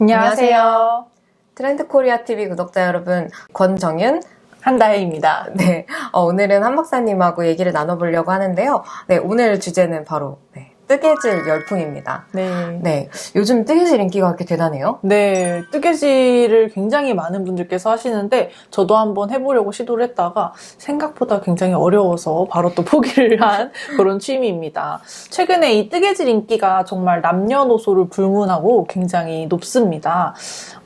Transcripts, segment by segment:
안녕하세요. 트렌드 코리아 TV 구독자 여러분, 권정윤. 한다혜입니다. 네, 어, 오늘은 한 박사님하고 얘기를 나눠보려고 하는데요. 네, 오늘 주제는 바로 네, 뜨개질 열풍입니다. 네. 네, 요즘 뜨개질 인기가 그렇게 대단해요? 네, 뜨개질을 굉장히 많은 분들께서 하시는데 저도 한번 해보려고 시도를 했다가 생각보다 굉장히 어려워서 바로 또 포기를 한 그런 취미입니다. 최근에 이 뜨개질 인기가 정말 남녀노소를 불문하고 굉장히 높습니다.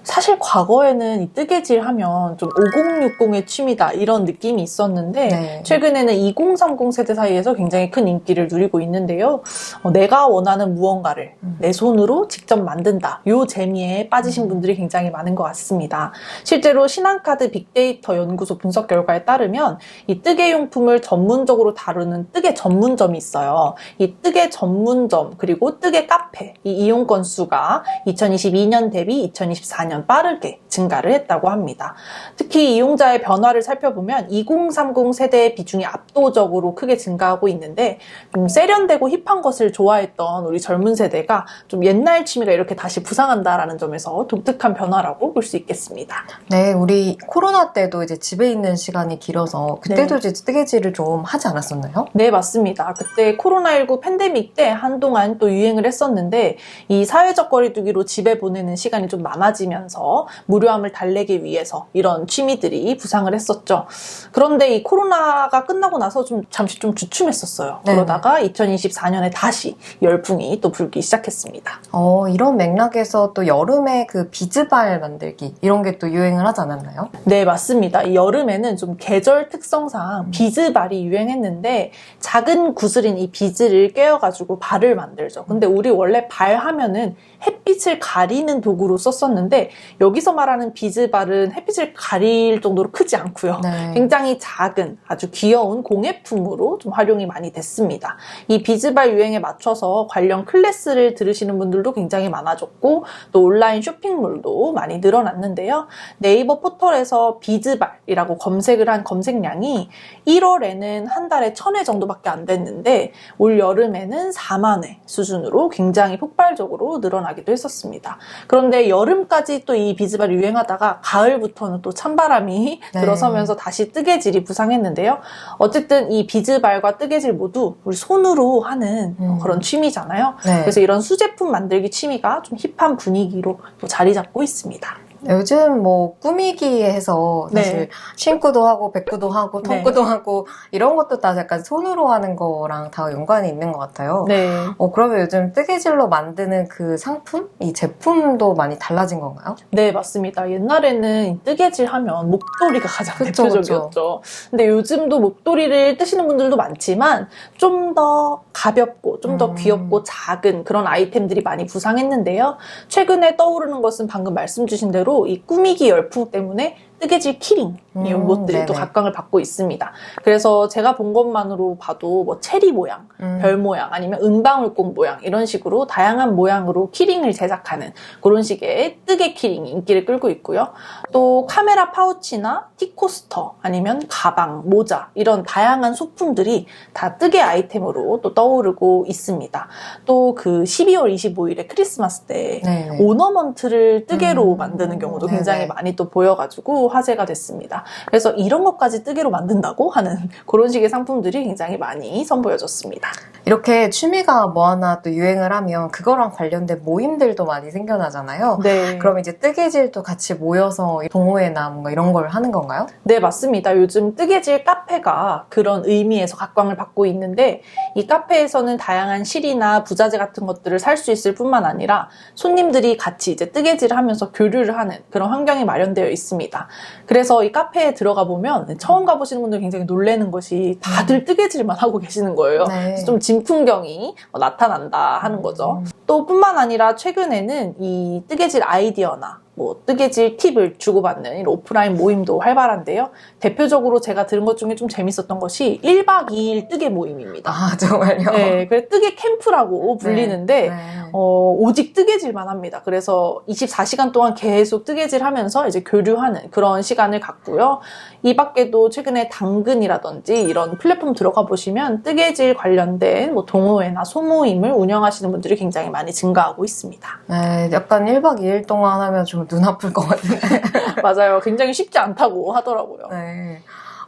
사실 과거에는 이 뜨개질 하면 좀 5060의 취미다 이런 느낌이 있었는데 네. 최근에는 2030 세대 사이에서 굉장히 큰 인기를 누리고 있는데요. 어, 내가 원하는 무언가를 음. 내 손으로 직접 만든다. 요 재미에 빠지신 분들이 굉장히 많은 것 같습니다. 실제로 신한카드 빅데이터 연구소 분석 결과에 따르면 이 뜨개 용품을 전문적으로 다루는 뜨개 전문점이 있어요. 이 뜨개 전문점 그리고 뜨개 카페 이 이용 건수가 2022년 대비 2024년 빠르게 증가를 했다고 합니다. 특히 이용자의 변화를 살펴보면 2030 세대의 비중이 압도적으로 크게 증가하고 있는데 좀 세련되고 힙한 것을 좋아했던 우리 젊은 세대가 좀 옛날 취미가 이렇게 다시 부상한다라는 점에서 독특한 변화라고 볼 수 있겠습니다. 네, 우리 코로나 때도 이제 집에 있는 시간이 길어서 그때도 이제 뜨개질을 좀 하지 않았었나요? 네, 맞습니다. 그때 코로나19 팬데믹 때 한동안 또 유행을 했었는데 이 사회적 거리두기로 집에 보내는 시간이 좀 많아지면 서 무료함을 달래기 위해서 이런 취미들이 부상을 했었죠. 그런데 이 코로나가 끝나고 나서 좀 잠시 좀 주춤했었어요. 네. 그러다가 2024년에 다시 열풍이 또 불기 시작했습니다. 어, 이런 맥락에서 또 여름에 그 비즈발 만들기 이런 게 또 유행을 하지 않았나요? 네, 맞습니다. 이 여름에는 좀 계절 특성상 비즈발이 유행했는데 작은 구슬인 이 비즈를 꿰어가지고 발을 만들죠. 근데 우리 원래 발 하면은 햇빛을 가리는 도구로 썼었는데 여기서 말하는 비즈발은 햇빛을 가릴 정도로 크지 않고요. 네. 굉장히 작은 아주 귀여운 공예품으로 좀 활용이 많이 됐습니다. 이 비즈발 유행에 맞춰서 관련 클래스를 들으시는 분들도 굉장히 많아졌고 또 온라인 쇼핑몰도 많이 늘어났는데요. 네이버 포털에서 비즈발이라고 검색을 한 검색량이 1월에는 한 달에 1000회 정도밖에 안 됐는데 올 여름에는 4만 회 수준으로 굉장히 폭발적으로 늘어나기도 했었습니다. 그런데 여름까지 또 이 비즈발이 유행하다가 가을부터는 또 찬바람이 네. 들어서면서 다시 뜨개질이 부상했는데요. 어쨌든 이 비즈발과 뜨개질 모두 우리 손으로 하는 음. 그런 취미잖아요. 네. 그래서 이런 수제품 만들기 취미가 좀 힙한 분위기로 또 자리 잡고 있습니다. 요즘 뭐 꾸미기 해서 사실 네. 신구도 하고 백구도 하고 네. 턱구도 하고 이런 것도 다 약간 손으로 하는 거랑 다 연관이 있는 것 같아요. 네. 어, 그러면 요즘 뜨개질로 만드는 그 상품? 이 제품도 많이 달라진 건가요? 네, 맞습니다. 옛날에는 뜨개질 하면 목도리가 가장 그쵸, 대표적이었죠. 근데 요즘도 목도리를 뜨시는 분들도 많지만 좀 더 가볍고 좀더 음. 귀엽고 작은 그런 아이템들이 많이 부상했는데요. 최근에 떠오르는 것은 방금 말씀 주신 대로 이 꾸미기 열풍 때문에 뜨개질 키링 음, 이런 것들이 또 네네. 각광을 받고 있습니다. 그래서 제가 본 것만으로 봐도 뭐 체리 모양, 음. 별 모양 아니면 은방울꽃 모양 이런 식으로 다양한 모양으로 키링을 제작하는 그런 식의 뜨개 키링이 인기를 끌고 있고요. 또 카메라 파우치나 티코스터 아니면 가방, 모자 이런 다양한 소품들이 다 뜨개 아이템으로 또 떠오르고 있습니다. 또 그 12월 25일에 크리스마스 때 네네. 오너먼트를 뜨개로 음, 만드는 경우도 네네. 굉장히 많이 또 보여가지고 화제가 됐습니다. 그래서 이런 것까지 뜨개로 만든다고 하는 그런 식의 상품들이 굉장히 많이 선보여졌습니다. 이렇게 취미가 뭐 하나 또 유행을 하면 그거랑 관련된 모임들도 많이 생겨나잖아요. 네. 그럼 이제 뜨개질도 같이 모여서 동호회나 뭔가 이런 걸 하는 건가요? 네, 맞습니다. 요즘 뜨개질 카페가 그런 의미에서 각광을 받고 있는데 이 카페에서는 다양한 실이나 부자재 같은 것들을 살 수 있을 뿐만 아니라 손님들이 같이 이제 뜨개질을 하면서 교류를 하는 그런 환경이 마련되어 있습니다. 그래서 이 카페에 들어가 보면 처음 가보시는 분들 굉장히 놀라는 것이 다들 뜨개질만 하고 계시는 거예요. 네. 좀 진풍경이 나타난다 하는 거죠. 또 뿐만 아니라 최근에는 이 뜨개질 아이디어나 뭐 뜨개질 팁을 주고받는 이런 오프라인 모임도 활발한데요. 대표적으로 제가 들은 것 중에 좀 재밌었던 것이 1박 2일 뜨개 모임입니다. 아, 정말요? 네, 그래 뜨개 캠프라고 불리는데 네. 어, 오직 뜨개질만 합니다. 그래서 24시간 동안 계속 뜨개질 하면서 이제 교류하는 그런 시간을 갖고요. 이 밖에도 최근에 당근이라든지 이런 플랫폼 들어가 보시면 뜨개질 관련된 뭐 동호회나 소모임을 운영하시는 분들이 굉장히 많이 증가하고 있습니다. 네, 약간 1박 2일 동안 하면 좀눈 아플 것 같은데. 맞아요. 굉장히 쉽지 않다고 하더라고요. 네.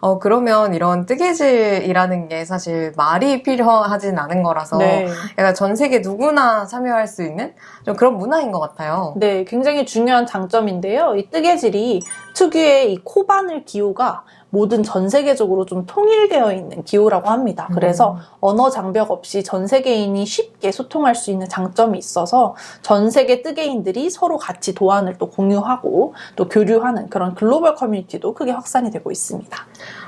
어, 그러면 이런 뜨개질이라는 게 사실 말이 필요하진 않은 거라서 네. 약간 전 세계 누구나 참여할 수 있는 좀 그런 문화인 것 같아요. 네, 굉장히 중요한 장점인데요. 이 뜨개질이 특유의 이 코바늘 기호가 모든 전 세계적으로 좀 통일되어 있는 기호라고 합니다. 그래서 언어 장벽 없이 전 세계인이 쉽게 소통할 수 있는 장점이 있어서 전 세계 뜨개인들이 서로 같이 도안을 또 공유하고 또 교류하는 그런 글로벌 커뮤니티도 크게 확산이 되고 있습니다.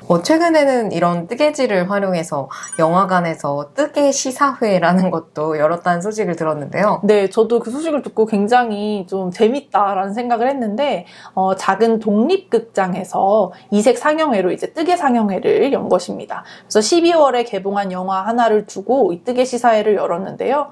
어, 최근에는 이런 뜨개질을 활용해서 영화관에서 뜨개 시사회라는 것도 열었다는 소식을 들었는데요. 네, 저도 그 소식을 듣고 굉장히 좀 재밌다라는 생각을 했는데, 어, 작은 독립극장에서 이색 상영회 로 이제 뜨개 상영회를 연 것입니다. 그래서 12월에 개봉한 영화 하나를 두고 이 뜨개 시사회를 열었는데요.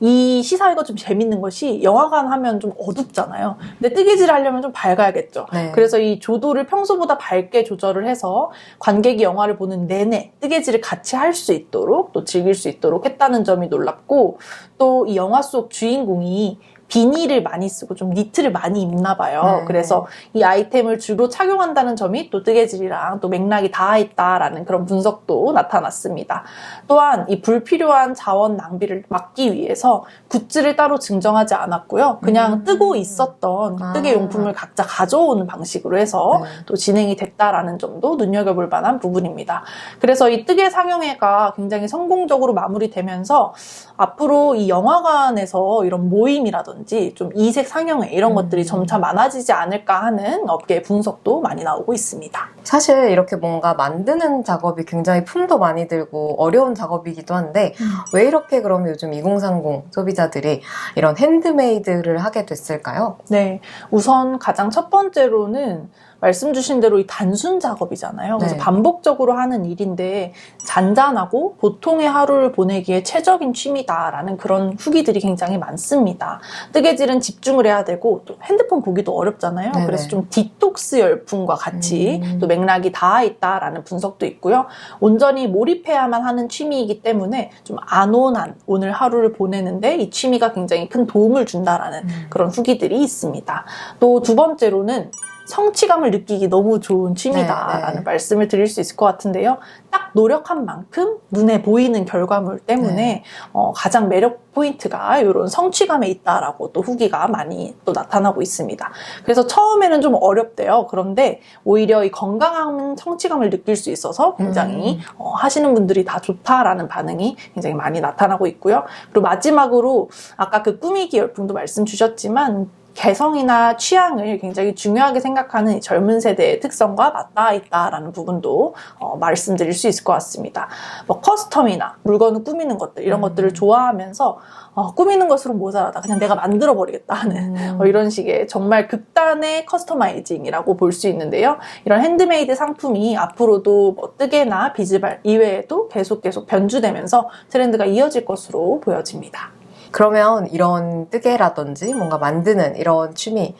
이 시사회가 좀 재밌는 것이 영화관 하면 좀 어둡잖아요. 근데 뜨개질 하려면 좀 밝아야겠죠. 네. 그래서 이 조도를 평소보다 밝게 조절을 해서 관객이 영화를 보는 내내 뜨개질을 같이 할 수 있도록 또 즐길 수 있도록 했다는 점이 놀랍고 또 이 영화 속 주인공이 비닐을 많이 쓰고 좀 니트를 많이 입나 봐요. 네. 그래서 이 아이템을 주로 착용한다는 점이 또 뜨개질이랑 또 맥락이 닿아 있다라는 그런 분석도 나타났습니다. 또한 이 불필요한 자원 낭비를 막기 위해서 굿즈를 따로 증정하지 않았고요. 그냥 음. 뜨고 있었던 아. 뜨개 용품을 각자 가져오는 방식으로 해서 네. 또 진행이 됐다라는 점도 눈여겨볼 만한 부분입니다. 그래서 이 뜨개 상영회가 굉장히 성공적으로 마무리되면서 앞으로 이 영화관에서 이런 모임이라든지 좀 이색 상영회 이런 음. 것들이 점차 많아지지 않을까 하는 업계 분석도 많이 나오고 있습니다. 사실 이렇게 뭔가 만드는 작업이 굉장히 품도 많이 들고 어려운 작업이기도 한데 왜 이렇게 그럼 요즘 2030 소비자들이 이런 핸드메이드를 하게 됐을까요? 네. 우선 가장 첫 번째로는 말씀 주신 대로 이 단순 작업이잖아요. 그래서 네. 반복적으로 하는 일인데 잔잔하고 보통의 하루를 보내기에 최적인 취미다라는 그런 후기들이 굉장히 많습니다. 뜨개질은 집중을 해야 되고 또 핸드폰 보기도 어렵잖아요. 네네. 그래서 좀 디톡스 열풍과 같이 음. 또 맥락이 닿아 있다라는 분석도 있고요. 온전히 몰입해야만 하는 취미이기 때문에 좀 안온한 오늘 하루를 보내는데 이 취미가 굉장히 큰 도움을 준다라는 그런 후기들이 있습니다. 또 두 번째로는 성취감을 느끼기 너무 좋은 취미다라는 네, 네. 말씀을 드릴 수 있을 것 같은데요. 딱 노력한 만큼 눈에 보이는 결과물 때문에 네. 어, 가장 매력 포인트가 이런 성취감에 있다라고 또 후기가 많이 또 나타나고 있습니다. 그래서 처음에는 좀 어렵대요. 그런데 오히려 이 건강한 성취감을 느낄 수 있어서 굉장히 음. 어, 하시는 분들이 다 좋다라는 반응이 굉장히 많이 나타나고 있고요. 그리고 마지막으로 아까 그 꾸미기 열풍도 말씀 주셨지만 개성이나 취향을 굉장히 중요하게 생각하는 이 젊은 세대의 특성과 맞닿아 있다라는 부분도 어, 말씀드릴 수 있을 것 같습니다. 뭐 커스텀이나 물건을 꾸미는 것들 이런 음. 것들을 좋아하면서 어, 꾸미는 것으로 모자라다 그냥 내가 만들어 버리겠다 하는 음. 어, 이런 식의 정말 극단의 커스터마이징이라고 볼 수 있는데요. 이런 핸드메이드 상품이 앞으로도 뭐 뜨개나 비즈발 이외에도 계속 계속 변주되면서 트렌드가 이어질 것으로 보여집니다. 그러면 이런 뜨개라든지 뭔가 만드는 이런 취미가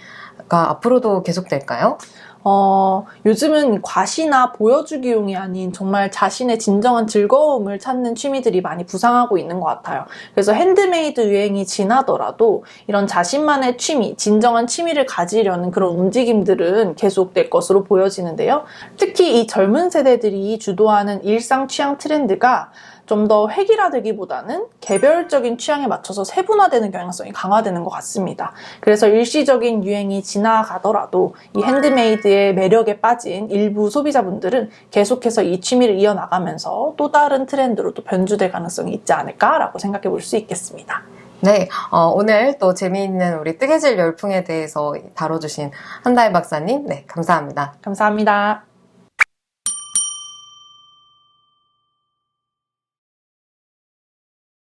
앞으로도 계속될까요? 어, 요즘은 과시나 보여주기용이 아닌 정말 자신의 진정한 즐거움을 찾는 취미들이 많이 부상하고 있는 것 같아요. 그래서 핸드메이드 유행이 지나더라도 이런 자신만의 취미, 진정한 취미를 가지려는 그런 움직임들은 계속될 것으로 보여지는데요. 특히 이 젊은 세대들이 주도하는 일상 취향 트렌드가 좀 더 획일화되기보다는 개별적인 취향에 맞춰서 세분화되는 경향성이 강화되는 것 같습니다. 그래서 일시적인 유행이 지나가더라도 이 핸드메이드의 매력에 빠진 일부 소비자분들은 계속해서 이 취미를 이어나가면서 또 다른 트렌드로 또 변주될 가능성이 있지 않을까라고 생각해 볼 수 있겠습니다. 네, 어, 오늘 또 재미있는 우리 뜨개질 열풍에 대해서 다뤄주신 한다혜 박사님, 네, 감사합니다. 감사합니다.